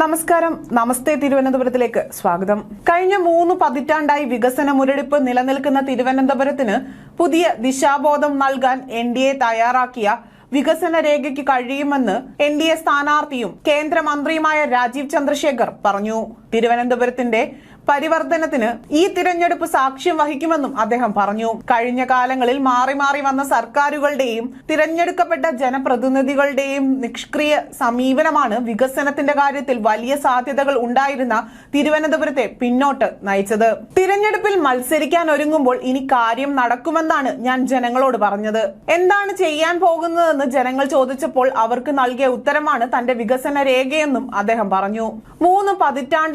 നമസ്കാരം. നമസ്തേ തിരുവനന്തപുരത്തിലേക്ക് സ്വാഗതം. കഴിഞ്ഞ മൂന്ന് പതിറ്റാണ്ടായി വികസന മുരടിപ്പ് നിലനിൽക്കുന്ന തിരുവനന്തപുരത്തിന് പുതിയ ദിശാബോധം നൽകാൻ എൻ ഡി എ തയ്യാറാക്കിയ വികസന രേഖയ്ക്ക് കഴിയുമെന്ന് എൻ ഡി എ സ്ഥാനാർത്ഥിയും കേന്ദ്രമന്ത്രിയുമായ രാജീവ് ചന്ദ്രശേഖർ പറഞ്ഞു. തിരുവനന്തപുരത്തിന്റെ പരിവർത്തനത്തിന് ഈ തിരഞ്ഞെടുപ്പ് സാക്ഷ്യം വഹിക്കുമെന്നും അദ്ദേഹം പറഞ്ഞു. കഴിഞ്ഞ കാലങ്ങളിൽ മാറി മാറി വന്ന സർക്കാരുകളുടെയും തിരഞ്ഞെടുക്കപ്പെട്ട ജനപ്രതിനിധികളുടെയും നിഷ്ക്രിയ സമീപനമാണ് വികസനത്തിന്റെ കാര്യത്തിൽ വലിയ സാധ്യതകൾ ഉണ്ടായിരുന്ന തിരുവനന്തപുരത്തെ പിന്നോട്ട് നയിച്ചത്. തിരഞ്ഞെടുപ്പിൽ മത്സരിക്കാൻ ഒരുങ്ങുമ്പോൾ ഇനി കാര്യം നടക്കുമെന്നാണ് ഞാൻ ജനങ്ങളോട് പറഞ്ഞത്. എന്താണ് ചെയ്യാൻ പോകുന്നതെന്ന് ജനങ്ങൾ ചോദിച്ചപ്പോൾ അവർക്ക് നൽകിയ ഉത്തരമാണ് തന്റെ വികസന രേഖയെന്നും അദ്ദേഹം പറഞ്ഞു. മൂന്ന്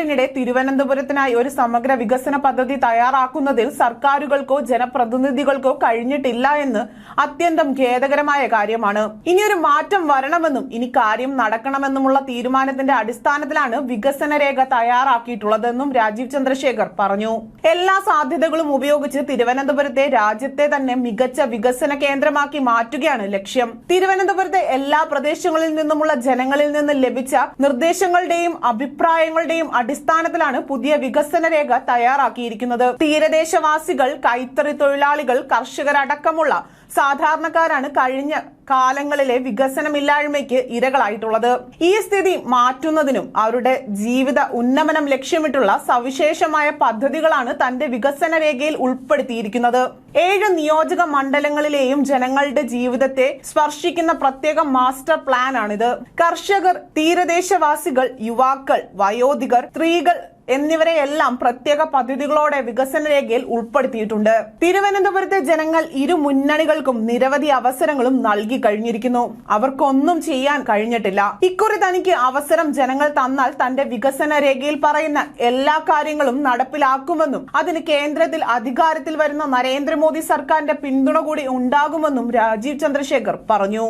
പതിറ്റാണ്ടിനിടെ തിരുവനന്തപുരത്തിനായി ഒരു സമഗ്ര വികസന പദ്ധതി തയ്യാറാക്കുന്നതിൽ സർക്കാരുകൾക്കോ ജനപ്രതിനിധികൾക്കോ കഴിഞ്ഞിട്ടില്ല എന്ന് അത്യന്തം ഖേദകരമായ കാര്യമാണ്. ഇനിയൊരു മാറ്റം വരണമെന്നും ഇനി കാര്യം നടക്കണമെന്നുമുള്ള തീരുമാനത്തിന്റെ അടിസ്ഥാനത്തിലാണ് വികസന രേഖ തയ്യാറാക്കിയിട്ടുള്ളതെന്നും രാജീവ് ചന്ദ്രശേഖർ പറഞ്ഞു. എല്ലാ സാധ്യതകളും ഉപയോഗിച്ച് തിരുവനന്തപുരത്തെ രാജ്യത്തെ തന്നെ മികച്ച വികസന കേന്ദ്രമാക്കി മാറ്റുകയാണ് ലക്ഷ്യം. തിരുവനന്തപുരത്തെ എല്ലാ പ്രദേശങ്ങളിൽ നിന്നുമുള്ള ജനങ്ങളിൽ നിന്ന് ലഭിച്ച നിർദ്ദേശങ്ങളുടെയും അഭിപ്രായങ്ങളുടെയും അടിസ്ഥാനത്തിലാണ് പുതിയ വികസന രേഖ തയ്യാറാക്കിയിരിക്കുന്നത്. തീരദേശവാസികൾ കൈത്തറി തൊഴിലാളികൾ കർഷകരടക്കമുള്ള സാധാരണക്കാരാണ് കഴിഞ്ഞ കാലങ്ങളിലെ വികസനമില്ലായ്മയ്ക്ക് ഇരകളായിട്ടുള്ളത്. ഈ സ്ഥിതി മാറ്റുന്നതിനും അവരുടെ ജീവിത ഉന്നമനം ലക്ഷ്യമിട്ടുള്ള സവിശേഷമായ പദ്ധതികളാണ് തന്റെ വികസന രേഖയിൽ ഉൾപ്പെടുത്തിയിരിക്കുന്നത്. ഏഴ് നിയോജക മണ്ഡലങ്ങളിലെയും ജനങ്ങളുടെ ജീവിതത്തെ സ്പർശിക്കുന്ന പ്രത്യേക മാസ്റ്റർ പ്ലാൻ ആണിത് കർഷകർ തീരദേശവാസികൾ യുവാക്കൾ വയോധികർ സ്ത്രീകൾ എന്നിവരെയെല്ലാം പ്രത്യേക പദ്ധതികളോടെ വികസന രേഖയിൽ ഉൾപ്പെടുത്തിയിട്ടുണ്ട്. തിരുവനന്തപുരത്തെ ജനങ്ങൾ ഇരു മുന്നണികൾക്കും നിരവധി അവസരങ്ങളും നൽകി കഴിഞ്ഞിരിക്കുന്നു. അവർക്കൊന്നും ചെയ്യാൻ കഴിഞ്ഞിട്ടില്ല. ഇക്കുറി തനിക്ക് അവസരം ജനങ്ങൾ തന്നാൽ തന്റെ വികസന രേഖയിൽ പറയുന്ന എല്ലാ കാര്യങ്ങളും നടപ്പിലാക്കുമെന്നും അതിന് കേന്ദ്രത്തിൽ അധികാരത്തിൽ വരുന്ന നരേന്ദ്രമോദി സർക്കാരിന്റെ പിന്തുണ കൂടി ഉണ്ടാകുമെന്നും രാജീവ് ചന്ദ്രശേഖർ പറഞ്ഞു.